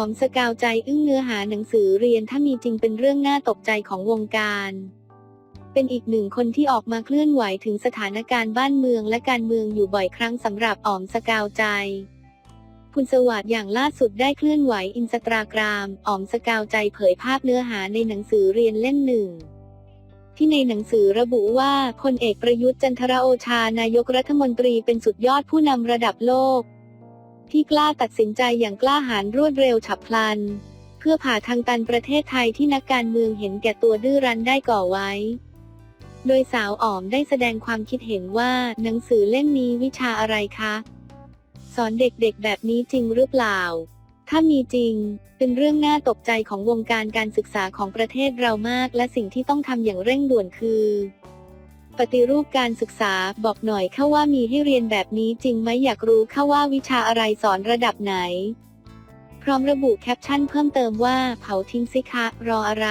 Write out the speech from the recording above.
อมสกาวใจอึ้งเนื้อหาหนังสือเรียนถ้ามีจริงเป็นเรื่องน่าตกใจของวงการ เป็นอีกหนึ่งคนที่ออกมาเคลื่อนไหวถึงสถานการณ์บ้านเมืองและการเมืองอยู่บ่อยครั้งสำหรับอ๋อมสกาวใจ คุณสวัสดิ์อย่างล่าสุดได้เคลื่อนไหวอินสตาแกรมอ๋อมสกาวใจเผยภาพเนื้อหาในหนังสือเรียนเล่มหนึ่งที่ในหนังสือระบุว่าพลเอกประยุทธ์จันทรโอชานายกรัฐมนตรีเป็นสุดยอดผู้นำระดับโลก ที่กล้าตัดสินใจอย่างกล้าหาญรวดเร็วฉับพลัน เพื่อผ่าทางตันประเทศไทยที่นักการเมืองเห็นแก่ตัวดื้อรั้นได้ก่อไว้ โดยสาวอ๋อมได้แสดงความคิดเห็นว่าหนังสือเล่มนี้วิชาอะไรคะ สอนเด็กๆแบบนี้จริงหรือเปล่า ถ้ามีจริง เป็นเรื่องน่าตกใจของวงการการศึกษาของประเทศเรามาก และสิ่งที่ต้องทำอย่างเร่งด่วนคือ ปฏิรูปการศึกษาบอกหน่อยเข้าว่ามีให้เรียนแบบนี้จริงไหมอยากรู้เข้าว่าวิชาอะไรสอนระดับไหน พร้อมระบุแคปชั่นเพิ่มเติมว่าเผาทิ้งสิคะรออะไร